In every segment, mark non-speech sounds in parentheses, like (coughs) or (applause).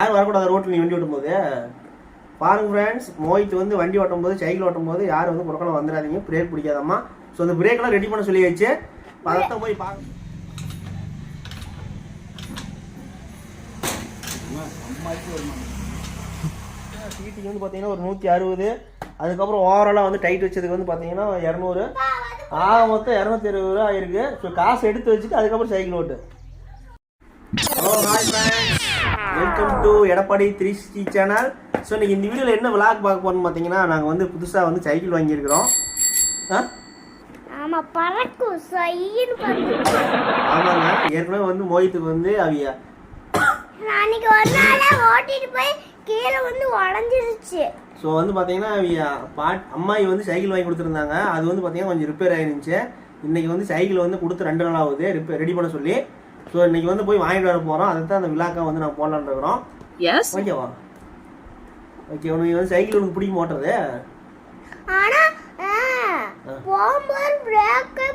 யாரும் வரக்கூடாது ரோட்டில் நீ வண்டி ஓட்டும் போது பாருங்க ஃப்ரெண்ட்ஸ் மோஹித் வந்து வண்டி ஓட்டும் போது சைக்கிள் ஓட்டும் போது யாரும் வந்து புறக்கலாம் வந்துடாதீங்க பிரேக் பிடிக்காதம்மா. ஸோ அந்த பிரேக்கெல்லாம் ரெடி பண்ண சொல்லி வச்சு பதத்தை போய் பார்க்க சீட்டிங் வந்து பார்த்தீங்கன்னா ஒரு நூற்றி அறுபது. அதுக்கப்புறம் ஓவராலாக வந்து டைட் வச்சதுக்கு வந்து பார்த்தீங்கன்னா இரநூறு. ஆக மொத்தம் இரநூத்தி இருபது ரூபா ஆயிருக்கு. ஸோ காசு எடுத்து வச்சுட்டு அதுக்கப்புறம் சைக்கிள் ஓட்டு. Hello hi friends welcome to Edappadi three sixty channel so இன்னைக்கு இந்த வீடியோவில் என்ன விளாக் பார்க்க போறோம்னு பார்த்தீங்கன்னா நாங்கள் வந்து புதுசாக வந்து சைக்கிள் வாங்கியிருக்கிறோம். ஆ? ஆமா பறக்கும் ஆமாங்க. ஏற்கனவே வந்து மோஹித்துக்கு வந்து அவிய. அன்னைக்கு ஒரு நாளே ஓட்டிட்டு போய் கீழே வந்து உடஞ்சிருச்சு. ஸோ வந்து பார்த்தீங்கன்னா அவிய பாட் அம்மாயி வந்து சைக்கிள் வாங்கி கொடுத்துருந்தாங்க. அது வந்து பார்த்தீங்கன்னா கொஞ்சம் ரிப்பேர் ஆயிருந்துச்சு. இன்னைக்கு வந்து சைக்கிள் வந்து கொடுத்து ரெண்டு நாள் ஆகுது. ரிப்பேர் ரெடி பண்ண சொல்லி. ஸோ இன்னைக்கு வந்து போய் வாங்கிட்டு வர போகிறோம் அதை தான் அந்த விழாக்கா வந்து நான் போடலான்னு இருக்கிறோம். ஓகேவா ஓகே உனக்கு வந்து சைக்கிள் உனக்கு பிடிக்க மாட்டுறது ஆனா போகும்போது பிரேக்கே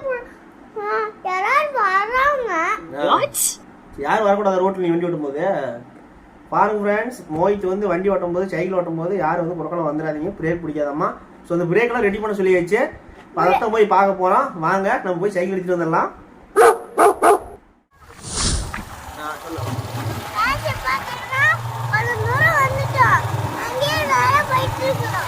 யாராவது? யாரும் வரக்கூடாது ரோட்டில் நீ வண்டி ஓட்டும் போது பாருங்க ஃப்ரெண்ட்ஸ் மோஹித் வந்து வண்டி ஓட்டும் போது சைக்கிள் ஓட்டும் போது யாரும் வந்து புறக்கலாம் வந்துடாதீங்க. பிரேக் பிடிக்காதம்மா. ஸோ அந்த பிரேக்கெல்லாம் ரெடி பண்ண சொல்லி வச்சு அதைத்தான் போய் பார்க்க போகிறோம் வாங்க நம்ம போய் சைக்கிள் எடுத்துட்டு வந்துடலாம் காசு பார்த்தீங்கன்னா ஒரு தூரம் வந்துட்டோம். அங்கேயே வேற போயிட்டு இருக்கிறோம்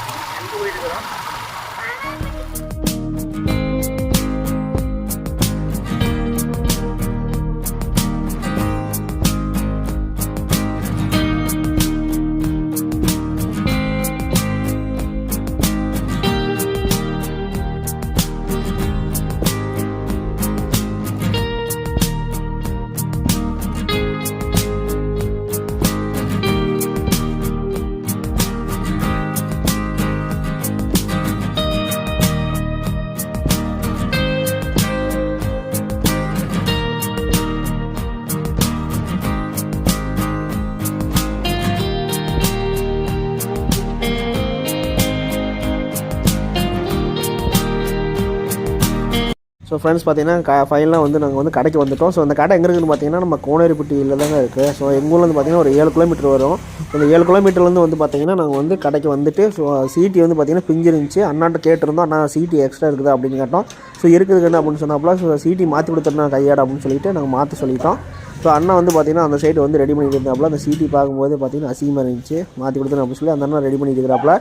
ஸோ ஃப்ரெண்ட்ஸ் பார்த்தீங்கன்னா க ஃபைனலாக வந்து நாங்கள் வந்து கடைக்கு வந்துட்டோம். ஸோ அந்த கடை எங்கே இருக்குன்னு பார்த்தீங்கன்னா நம்ம கோனேரிப்பட்டியில் தாங்க இருக்குது ஸோ எங்கள் ஊர்லேருந்து பார்த்தீங்கன்னா ஒரு ஏழு கிலோமீட்டர் வரும். அந்த ஏழு கிலோமீட்டர்லேருந்து வந்து பார்த்தீங்கன்னா நாங்கள் வந்து கடைக்கு வந்துட்டு ஸோ சீட்டி வந்து பார்த்தீங்கன்னா பிஞ்சு இருந்துச்சு. அண்ணாட்ட கேட்டிருந்தோம். அண்ணா சீட்டி எக்ஸ்ட்ரா இருக்குது? அப்படின்னு கேட்டோம். ஸோ இருக்குதுன்னு அப்படின்னு சொன்னாப்புல ஸோ சீட்டி மாற்றி கொடுத்துருந்தா கையாட அப்படின்னு சொல்லிட்டு நாங்கள் மாற்ற சொல்லிட்டோம். ஸோ அண்ணா வந்து பார்த்தீங்கன்னா அந்த சைடு வந்து ரெடி பண்ணிட்டு இருந்தாப்புல அந்த சீட்டி பார்க்கும்போது பார்த்தீங்கன்னா அசிங்கமாக இருந்துச்சு. மாற்றி கொடுத்துருந்தோம் அப்படின்னு சொல்லி அந்த அண்ணா ரெடி பண்ணிட்டு இருக்கிறாப்புல.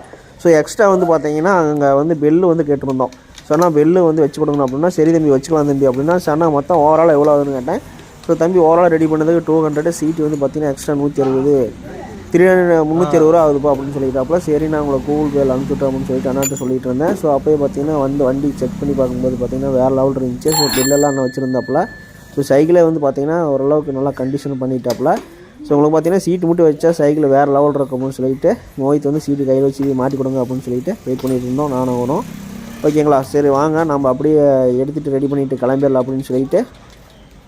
ஸோ எக்ஸ்ட்ரா வந்து பார்த்தீங்கன்னா அங்கே வந்து பெல்லு வந்து கேட்டிருந்தோம். சொன்னா பெல்லு வந்து வச்சு கொடுக்கணும் அப்படின்னா சரி தம்பி வச்சுக்கலாம் தம்பி அப்படின்னா சொன்னா மொத்தம் ஓவரால் எவ்வளோ ஆகுதுன்னு கேட்டேன். ஸோ தம்பி ஓவரால் ரெடி பண்ணதுக்கு டூ ஹண்ட்ரட் சீட்டு வந்து பார்த்தீங்கன்னா எக்ஸ்ட்ரா நூற்றி அறுபது. த்ரீ ஹண்ட்ரட் முந்நூற்றி அறுபது ரூபா ஆகுதுப்பா அப்படின்னு சொல்லிட்டாப்புல. சரி நான் உங்களை கூகுள் பேல அனுப்பிச்சுட்டோம் அப்படின்னு சொல்லிட்டு அண்ணாட்ட சொல்லிட்டு இருந்தேன். ஸோ அப்போயே பார்த்தீங்கன்னா வந்து வண்டி செக் பண்ணி பார்க்கும்போது பார்த்தீங்கன்னா வேறு லெவல் இருந்துச்சு. ஸோ பில்லெல்லாம் நான் வச்சுருந்தாப்புல. ஸோ சைக்கிளே வந்து பார்த்தீங்கன்னா ஓரளவுக்கு நல்லா கண்டிஷன் பண்ணிட்டாப்புல. ஸோ உங்களுக்கு பார்த்தீங்கன்னா சீட்டு மட்டும் வச்சா சைக்கிள் வேறு லெவல் இருக்கும் அப்படின்னு சொல்லிட்டு மோஹித் வந்து சீட்டு கையில் வச்சு மாட்டி கொடுங்க அப்படின்னு சொல்லிட்டு வெயிட் பண்ணிட்டு இருந்தோம். நானும் வரும் ஓகேங்களா? சரி வாங்க. நம்ம அப்படியே எடுத்துகிட்டு ரெடி பண்ணிவிட்டு கிளம்பிடலாம் அப்படின்னு சொல்லிட்டு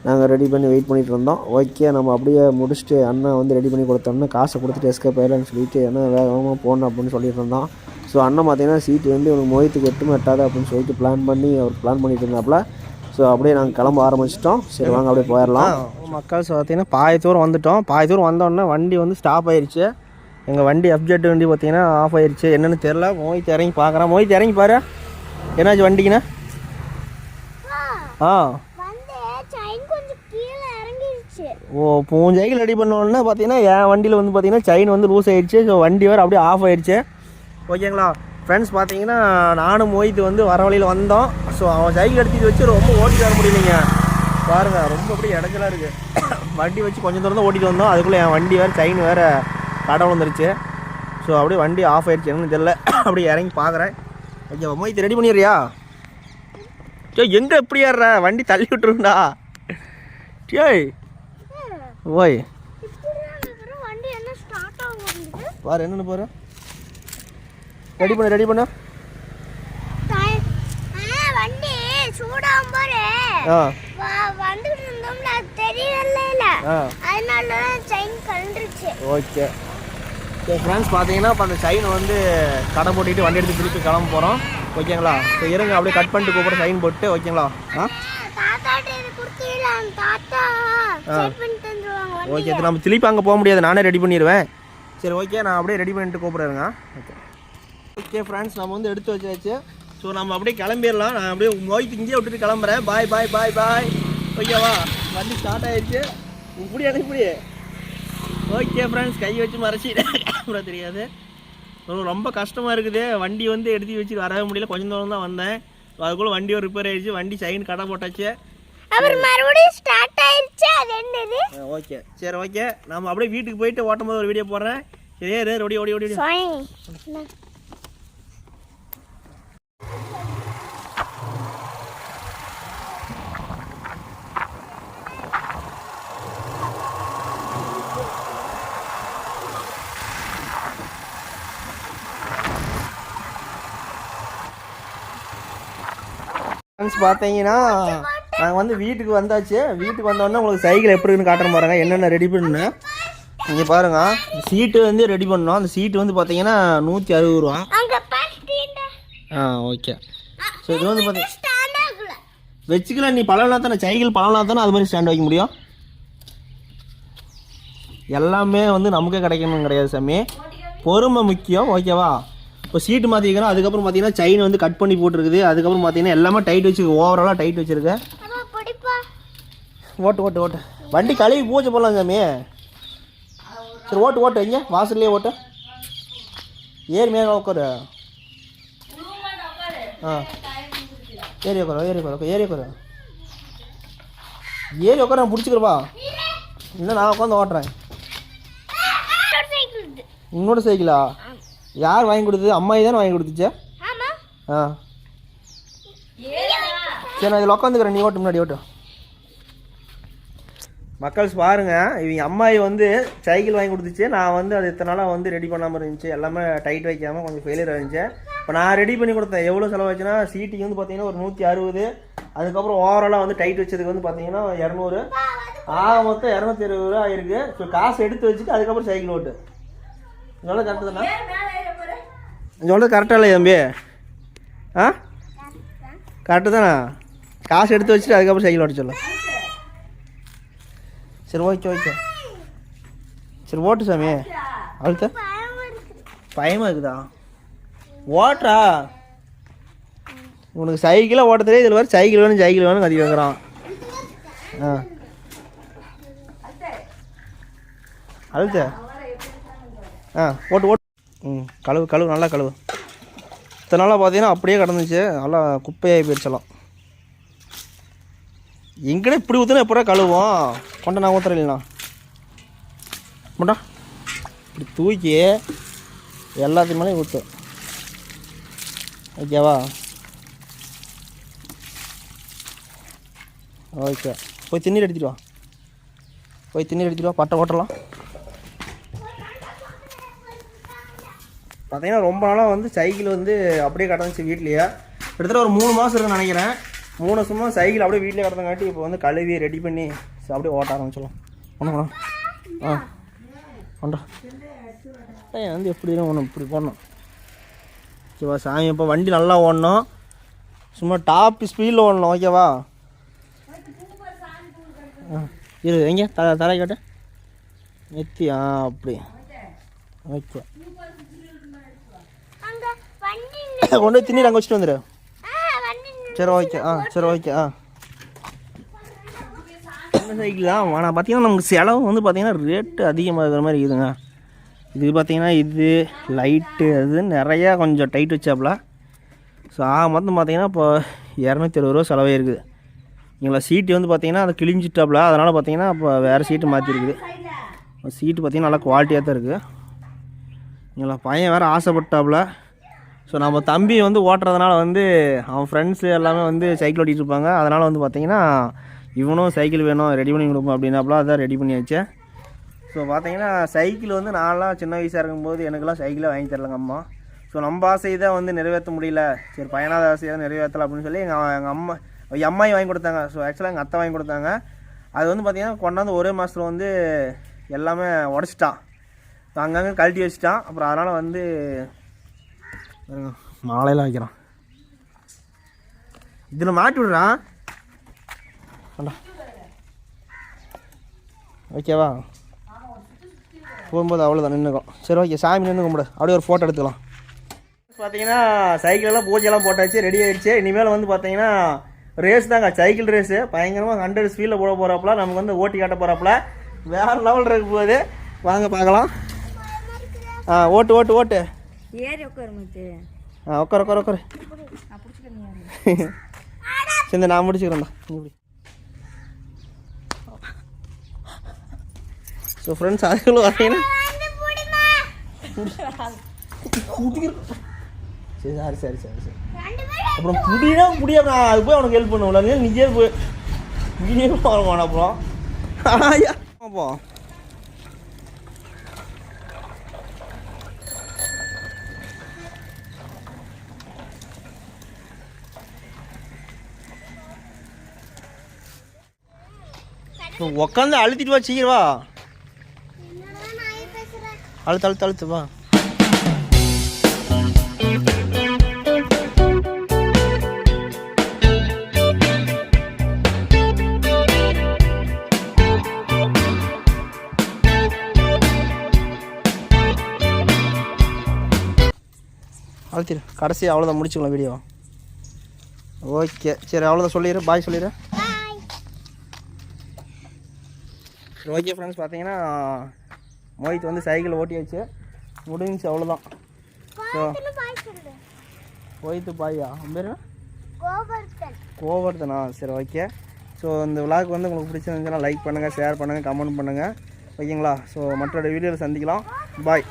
நாங்கள் ரெடி பண்ணி வெயிட் பண்ணிகிட்டு இருந்தோம். ஓகே நம்ம அப்படியே முடிச்சுட்டு அண்ணன் வந்து ரெடி பண்ணி கொடுத்தோம்னா காசை கொடுத்துட்டு எஸ்கேப் ஆயிடலாம்னு சொல்லிட்டு என்ன வேகமாக போகணும் அப்படின்னு சொல்லிட்டு இருந்தோம். ஸோ அண்ணன் பார்த்தீங்கன்னா சீட்டு வந்து இவனுக்கு மோயத்துக்கு எட்டுமே எட்டாது அப்படின்னு சொல்லிட்டு பிளான் பண்ணி அவர் பிளான் பண்ணிட்டு இருந்தாப்புல ஸோ அப்படியே நாங்கள் கிளம்ப ஆரம்பிச்சிட்டோம். சரி வாங்க அப்படியே போயிடலாம். மக்கள் ஸோ பார்த்தீங்கன்னா பாய தூரம் வந்துட்டோம். பாய தூரம் வந்தோடனே வண்டி வந்து ஸ்டாப் ஆயிடுச்சு எங்கள் வண்டி அப்ஜெக்ட் வண்டி பார்த்தீங்கன்னா ஆஃப் ஆயிடுச்சு என்னென்னு தெரில மோஹித் இறங்கி பார்க்குறான் மோஹித் இறங்கி பாரு. என்னாச்சு வண்டிக்குண்ணா? ஆ. ஓ உன் சைக்கிள் ரெடி பண்ணோன்னா பார்த்தீங்கன்னா என் வண்டியில் வந்து பார்த்தீங்கன்னா செயின் வந்து லூஸ் ஆயிடுச்சு. ஸோ வண்டி வேறு அப்படியே ஆஃப் ஆயிடுச்சு. ஓகேங்களா ஃப்ரெண்ட்ஸ் பார்த்தீங்கன்னா நானும் மோய்த்து வந்து வர வழியில் வந்தோம். ஸோ அவன் சைக்கிள் எடுத்து வச்சு ரொம்ப ஓட்டிட்டு வர முடியலைங்க. பாருங்க ரொம்ப அப்படியே இடைஞ்சலாக இருக்குது வண்டி வச்சு கொஞ்சம் தூரம் தான் ஓட்டிட்டு வந்தோம். அதுக்குள்ளே என் வண்டி வேறு செயின் வேறு கடை வந்துருச்சு ஸோ அப்படியே வண்டி ஆஃப் ஆயிடுச்சு. என்னன்னு தெரியல. அப்படியே இறங்கி பார்க்குறேன் ஓகே மோய்த்து ரெடி பண்ணிடுறியா? சோ எங்கே எப்படி ஏறுற? வண்டி தள்ளி விட்டுருண்டா டேய். ஓய். பாரு என்னன்னு பாரு. ரெடி பண்ணு ரெடி பண்ணு. டை- ஆ, வண்டி சூடாகும் பாரு வந்துட்டு இருந்தோம்ல தெரியல அதனால தான் செயின் கலண்டுருச்சு ஓகே. ஸோ ஃப்ரெண்ட்ஸ் பார்த்தீங்கன்னா இப்போ அந்த சைன் வந்து கடை போட்டிட்டு வண்டி எடுத்து திருப்பி கிளம்ப போகிறோம் ஓகேங்களா? ஸோ இருங்க அப்படியே கட் பண்ணிட்டு கூப்பிட சைன் போட்டு ஓகேங்களா? ஆ? ஓகே நம்ம திருப்பி அங்கே போக முடியாது. நானே ரெடி பண்ணிடுவேன் சரி ஓகே நான் அப்படியே ரெடி பண்ணிட்டு கூப்பிட்றேங்க. ஓகே ஓகே ஃப்ரெண்ட்ஸ் நம்ம வந்து எடுத்து வச்சாச்சு. ஸோ நம்ம அப்படியே கிளம்பிடலாம். நான் அப்படியே மோய்த்து இங்கேயே விட்டுட்டு கிளம்புறேன். பாய் பாய் பாய் பாய் ஓகேவா வண்டி ஸ்டார்ட் ஆயிடுச்சு. இப்படி இப்படி ஓகே ஃப்ரெண்ட்ஸ் கை வச்சு மறைச்சிட்டேன் கேமரா தெரியாது. ரொம்ப கஷ்டமாக இருக்குது. வண்டி வந்து எடுத்து வச்சு வரவே முடியல. கொஞ்சம் தூரம் தான் வந்தேன். அதுக்குள்ளே வண்டி ஒரு ரிப்பேர் ஆயிடுச்சு. வண்டி சைன் கடை போட்டாச்சு. அப்புறம் மறுபடியும் ஸ்டார்ட் ஆயிடுச்சு அது என்னது? ஓகே சரி ஓகே நம்ம அப்படியே வீட்டுக்கு போயிட்டு ஓட்டும் போது ஒரு வீடியோ போடுறேன். சரி ஏறு, ஓடி ஓடி ஓடி பார்த்தீங்கன்னா நாங்கள் வந்து வீட்டுக்கு வந்தாச்சு. வீட்டுக்கு வந்தோடனே உங்களுக்கு சைக்கிள் எப்படி இருக்குன்னு காட்டுறேன் பாருங்க. என்னென்ன ரெடி பண்ணு. இங்கே பாருங்க. சீட்டு வந்து ரெடி பண்ணோம் அந்த சீட்டு வந்து பார்த்தீங்கன்னா நூற்றி அறுபது ரூபா. ஆ ஓகே ஸோ இது வந்து பார்த்தீங்க ஸ்டார்ட் ஆகல வச்சுக்கலாம் நீ பழம்னா தானே. சைக்கிள் பழம்னா தானே அது மாதிரி ஸ்டாண்ட் வைக்க முடியும். எல்லாமே வந்து நமக்கே கிடைக்கணும் கிடையாது சாமி. பொறுமை முக்கியம் ஓகேவா இப்போ சீட்டு மாற்றிக்கிறோம் அதுக்கப்புறம் பார்த்தீங்கன்னா செயின் வந்து கட் பண்ணி போட்டிருக்குது. அதுக்கப்புறம் பார்த்தீங்கன்னா எல்லாமே டைட் வச்சுருக்கு. ஓவராலாக டைட் வச்சுருக்கேன் ஓட்டு ஓட்டு ஓட்டு. வண்டி கழுவி பூஜை போடலாம் சாமி. சரி ஓட்டு ஓட்டு எங்க வாசல்லையே ஓட்டு. ஏறி மேலே உட்காரு ஆ. ஏறி உட்காரு ஏறி உட்காரு ஏறி உட்காரு ஏறி உட்கார நான் பிடிச்சிக்கிறப்பா இல்லை நான் உட்காந்து ஓட்டுறேன். உன்னோட சைக்கிளா? யார் வாங்கி கொடுத்தது? அம்மாயி தானே வாங்கி கொடுத்துச்சே? ஆ. சரி நான் இதில் உட்காந்துக்கிறேன் நீ ஓட்டு முன்னாடி ஓட்டு. மக்கள்ஸ் பாருங்க. இவங்க அம்மாயி வந்து சைக்கிள் வாங்கி கொடுத்துச்சு. நான் வந்து அது இத்தனை நாளாக வந்து ரெடி பண்ணாமல் இருந்துச்சு. எல்லாமே டைட் வைக்காமல் கொஞ்சம் ஃபெயிலியர் இருந்துச்சு. இப்போ நான் ரெடி பண்ணி கொடுத்தேன். எவ்வளோ செலவாச்சுன்னா சீட்டிங் வந்து பார்த்தீங்கன்னா ஒரு நூற்றி அறுபது. அதுக்கப்புறம் ஓவராலாக வந்து டைட் வச்சதுக்கு வந்து பார்த்தீங்கன்னா இரநூறு. ஆக மொத்தம் இரநூத்தி இருபது ரூபா ஆயிருக்கு. ஸோ காசு எடுத்து வச்சுட்டு அதுக்கப்புறம் சைக்கிள் ஓட்டு. சொல்ல கரெக்டு தானே? சொல்கிறது கரெக்டாக இல்லை தம்பி? ஆ? கரெக்டு தானே? காசு எடுத்து வச்சுட்டு அதுக்கப்புறம் சைக்கிள் ஓட்ட சொல்லு. சரி ஓகே ஓகே. சரி ஓட்டு சாமி. அழுத்த. பயமாக இருக்குதா? ஓட்டுறா. உனக்கு சைக்கிளாக ஓட்ட தெரியாது இதில் வர சைக்கிள் வேணும் சைக்கிள் வேணும் கதி வைக்கிறான் ஆ. அழுத்த. ஆ ஓட்டு ஓட்டு. கழுவு கழுவு நல்லா கழுவு. இத்தனை நாளாக பார்த்தீங்கன்னா அப்படியே கிடந்துச்சு. நல்லா குப்பையாகி போயிடுச்சலாம் எங்கடா இப்படி ஊற்றுனா எப்படா கழுவோம்? கொண்ட நான் ஊற்றுறேன் இல்லைண்ணா. முட்டா இப்படி தூக்கி எல்லாத்தையும் மேலேயும் ஊற்று ஓகேவா ஓகே போய் தண்ணீர் எடுத்துகிட்டு வா. போய் தண்ணீர் எடுத்துகிட்டு வா. பட்டை ஓட்டலாம். பார்த்தீங்கன்னா ரொம்ப நாளாக வந்து சைக்கிள் வந்து அப்படியே கிடந்துச்சு வீட்லேயே. கிட்டத்தட்ட ஒரு மூணு மாதம் இருக்குன்னு நினைக்கிறேன். மூணு சும்மா சைக்கிள் அப்படியே வீட்டிலே கிடந்தங்காட்டி இப்போ வந்து கழுவி ரெடி பண்ணி அப்படியே ஓட்ட ஆரம்பிச்சிடலாம். ஒன்று ஆ. ஒன்றா வந்து எப்படி ஒன்று இப்படி போடணும். ஓகேவா சாமி இப்போ வண்டி நல்லா ஓடணும். சும்மா டாப் ஸ்பீடில் ஓடணும் ஓகேவா? ஆ. இரு எங்கே? த தலை கேட்டேன் நெத்தி ஆ அப்படி ஓகே. (coughs) போய் திண்ணீர் அங்கே வச்சுட்டு வந்துடு சரி ஓகே. ஆ சரி ஓகே. ஆ. சைக்கிள் தான் ஆனால் பார்த்தீங்கன்னா நமக்கு செலவு வந்து பார்த்தீங்கன்னா ரேட்டு அதிகமாக இருக்கிற மாதிரி இருக்குதுங்க. இது பார்த்தீங்கன்னா இது லைட்டு அது நிறையா கொஞ்சம் டைட் வச்சாப்புல ஸோ ஆக மொத்தம் பார்த்தீங்கன்னா இப்போ இரநூத்தி அறுபது ரூபா செலவே இருக்குது. எங்களை சீட்டு வந்து பார்த்தீங்கன்னா அதை கிழிஞ்சிட்டாப்புல அதனால் பார்த்தீங்கன்னா இப்போ வேறு சீட்டு மாற்றிருக்குது சீட்டு பார்த்தீங்கன்னா நல்லா குவாலிட்டியாக தான் இருக்குது எங்களை பையன் வேறு ஆசைப்பட்டாப்புல ஸோ நம்ம தம்பி வந்து ஓட்டுறதுனால வந்து அவன் ஃப்ரெண்ட்ஸு எல்லாமே வந்து சைக்கிள் ஓட்டிகிட்டு இருப்பாங்க. அதனால் வந்து பார்த்தீங்கன்னா இவனும் சைக்கிள் வேணும் ரெடி பண்ணி கொடுப்போம் அப்படின்னாப்புல அதான் ரெடி பண்ணி வச்சேன் ஸோ பார்த்தீங்கன்னா சைக்கிள் வந்து நான்லாம் சின்ன வயசாக இருக்கும்போது எனக்கெல்லாம் சைக்கிளே வாங்கி தரலங்க அம்மா. ஸோ நம்ம ஆசையை தான் வந்து நிறைவேற்ற முடியல. சரி பயனாத ஆசையை நிறைவேற்றலாம் அப்படின்னு சொல்லி எங்கள் எங்கள் அம்மா எங்கள் அம்மாயும் வாங்கி கொடுத்தாங்க. ஸோ ஆக்சுவலாக எங்கள் அத்தை வாங்கி கொடுத்தாங்க. அது வந்து பார்த்திங்கன்னா கொண்டாந்து ஒரே மாதத்தில் வந்து எல்லாமே உடச்சிட்டான். அங்கங்கே கழட்டி வச்சுட்டான். அப்புறம் அதனால் வந்து பாருங்க, மாலையெல்லாம் வைக்கிறான். இதில் மாட்டி விடுறான் வேண்டாம் ஓகேவா போகும்போது அவ்வளோதான் நின்றுக்கும் சரி ஓகே சாமி நின்று கும்பிடு. அப்படியே ஒரு ஃபோட்டோ எடுத்துக்கலாம். பார்த்தீங்கன்னா சைக்கிளெல்லாம் பூஜையெல்லாம் போட்டாச்சு ரெடி ஆயிடுச்சு. இனிமேல் வந்து பார்த்தீங்கன்னா ரேஸ் தாங்க சைக்கிள் ரேஸு பயங்கரமாக ஹண்ட்ரட் ஸ்பீடில் போட போகிறாப்புல நமக்கு வந்து ஓட்டி காட்ட போகிறாப்புல வேறு லெவல் இருக்க போகுது வாங்க பார்க்கலாம். ஆ ஓட்டு ஓட்டு ஓட்டு. ஏறி உட்காரு முத்து. ஆ உட்கார உட்கார உட்கார. நான் முடிச்சுக்கிறேன்டா. நீ இப்படி ஸோ ஃப்ரெண்ட்ஸ் அதுக்குள்ள பார்த்தீங்கன்னா சரி சரி சரி சரி சரி. அப்புறம் புடினா புடியா நான் அது போய் அவனுக்கு ஹெல்ப் பண்ணுவோம்ல நீ நிஜே போய் நீயே போகணும் அப்புறம். ஐயா. அப்போ உட்காந்து அழுத்திட்டு வா சீக்கிரம் வா. அழுத்து அழுத்து அழுத்து வா. அழுத்திடு கடைசி அவ்வளோதான் முடிச்சுக்கலாம் வீடியோ ஓகே. சரி அவ்வளோதான் சொல்லிடு பாய் சொல்லிடு பாய் சரி ஓகே ஃப்ரெண்ட்ஸ் பார்த்தீங்கன்னா மோஹித் வந்து சைக்கிள் ஓட்டியாச்சு. முடிஞ்சுச்சு அவ்வளோதான் ஸோ மோஹித்து பாயா? பேர் கோவர்தனா சரி ஓகே ஸோ இந்த விளாக் வந்து உங்களுக்கு பிடிச்சிருந்துச்சுன்னா லைக் பண்ணுங்கள் ஷேர் பண்ணுங்கள் கமெண்ட் பண்ணுங்கள் ஓகேங்களா ஸோ மற்றொரு வீடியோவில் சந்திக்கலாம். பாய்